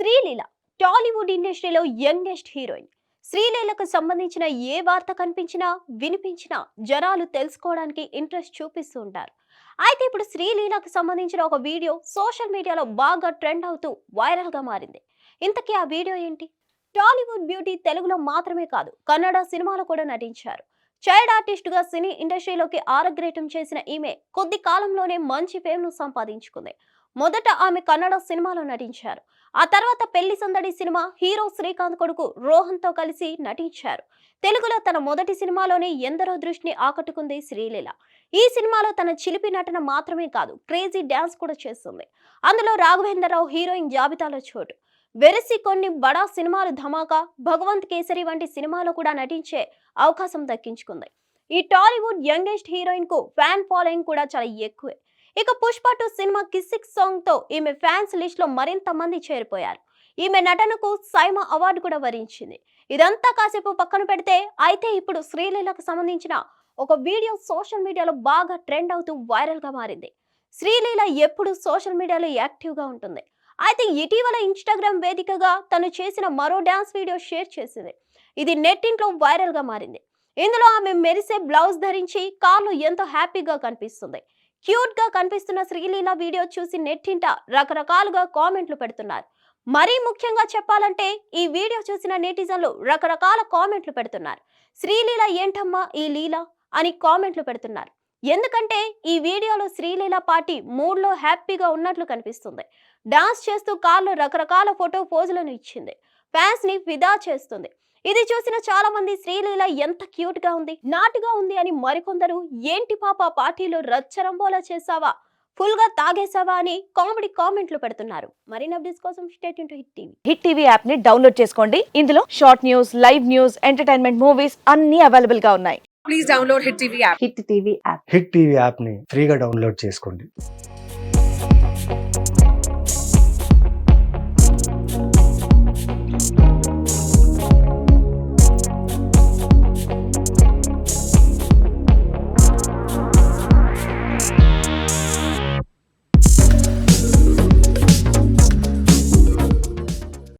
శ్రీలీల టాలీవుడ్ ఇండస్ట్రీలో youngest heroine. శ్రీలీలకు సంబంధించిన ఏ వార్త కనిపించినా వినిపించినా జనాలు తెలుసుకోవడానికి ఇంట్రెస్ట్ చూపిస్తూ ఉంటారు. అయితే ఇప్పుడు శ్రీలీలకు సంబంధించిన ఒక వీడియో సోషల్ మీడియాలో బాగా ట్రెండ్ అవుతూ వైరల్గా మారింది. ఇంతకీ ఆ వీడియో ఏంటి? టాలీవుడ్ బ్యూటీ తెలుగులో మాత్రమే కాదు కన్నడ సినిమాలో కూడా నటించారు. చైల్డ్ ఆర్టిస్ట్గా సినీ ఇండస్ట్రీలోకి ఆరగ్రేటం చేసిన ఈమె కొద్ది కాలంలోనే మంచి ఫేమ్ను సంపాదించుకుంది. మొదట ఆమె కన్నడ సినిమాలో నటించారు. ఆ తర్వాత పెళ్ళి సందడి సినిమా హీరో శ్రీకాంత్ కొడుకు రోహన్తో కలిసి నటించారు. తెలుగులో తన మొదటి సినిమాలోనే ఎందరో దృష్టిని ఆకట్టుకుంది శ్రీలీల. ఈ సినిమాలో తన చిలిపి నటన మాత్రమే కాదు క్రేజీ డ్యాన్స్ కూడా చేస్తుంది. అందులో రాఘవేంద్రరావు హీరోయిన్ జాబితాలో చోటు. వెరసి కొన్ని బడా సినిమాలు ధమాకా భగవంత్ కేసరి వంటి సినిమాలో కూడా నటించే అవకాశం దక్కించుకుంది. ఈ టాలీవుడ్ యంగెస్ట్ హీరోయిన్కు ఫ్యాన్ ఫాలోయింగ్ కూడా చాలా ఎక్కువే. ఇక పుష్ప టూ సినిమా కిసిక్ సాంగ్తో ఈమె ఫ్యాన్స్ లిస్ట్లో మరింత మంది చేరిపోయారు. ఈమె నటనకు సైమా అవార్డు కూడా వరించింది. ఇదంతా కాసేపు పక్కన పెడితే అయితే ఇప్పుడు శ్రీలీలకు సంబంధించిన ఒక వీడియో సోషల్ మీడియాలో బాగా ట్రెండ్ అవుతూ వైరల్గా మారింది. శ్రీలీల ఎప్పుడు సోషల్ మీడియాలో యాక్టివ్గా ఉంటుంది. అయితే ఇటీవల ఇన్స్టాగ్రామ్ వేదికగా తను చేసిన మరో డ్యాన్స్ వీడియో షేర్ చేసింది. ఇది నెట్టింట్లో వైరల్గా మారింది. ఇందులో ఆమె మెరిసే బ్లౌజ్ ధరించి కార్లో ఎంతో హ్యాపీగా కనిపిస్తుంది. క్యూట్గా కనిపిస్తున్న శ్రీలీల వీడియో చూసి నెట్టింట రకరకాలుగా కామెంట్లు పెడుతున్నారు. మరీ ముఖ్యంగా చెప్పాలంటే ఈ వీడియో చూసిన నెటిజన్లు రకరకాల కామెంట్లు పెడుతున్నారు. శ్రీలీల ఏంటమ్మా ఈ లీల అని కామెంట్లు పెడుతున్నారు. ఎందుకంటే ఈ వీడియోలో శ్రీలీల పార్టీ మూడ్లో హ్యాపీగా ఉన్నట్లు కనిపిస్తుంది. డాన్స్ చేస్తూ కార్లో రకరకాల ఫోటో పోజులను ఇచ్చింది. ఫ్యాన్స్ని ఫిదా చేస్తుంది. ఇది చూసిన చాలా మంది శ్రీలీల ఎంత క్యూట్గా ఉంది నాటుగా ఉంది అని మరికొందరు ఏంటి పాప పార్టీలో రచ్చరంబోలా చేసావా ఫుల్గా తాగేసావా అని కామెడీ కామెంట్లు పెడుతున్నారు. మరిన్ని అప్డేట్స్ కోసం stay tuned to hit TV. Hit TV యాప్ని డౌన్లోడ్ చేసుకోండి. ఇందులో short news live news entertainment movies అన్ని అవైలబుల్గా ఉన్నాయి. please download Hit TV app. Hit TV app. Hit TV యాప్ని ఫ్రీగా డౌన్లోడ్ చేసుకోండి.